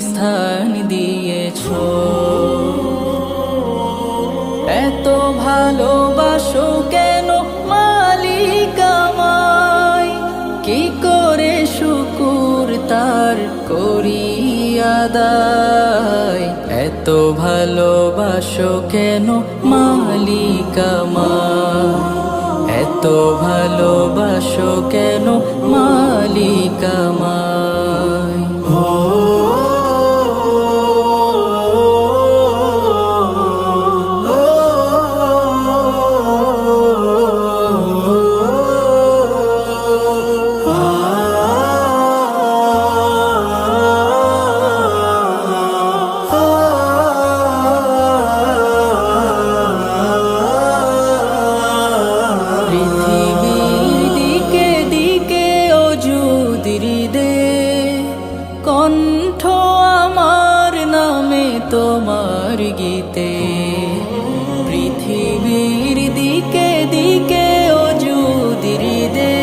স্থান দিয়েছ। এত ভালোবাসো কেন মালিক আমায়? কি করে শুকুর তার করিয়াদায় এত ভালোবাসো কেন মালিক এত ভালোবাসো কেন মালিক আমায়? তোমার গীতে। পৃথিবীর দিকে দিকে যুদির দে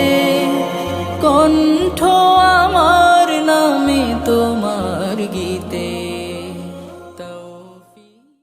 কণ্ঠ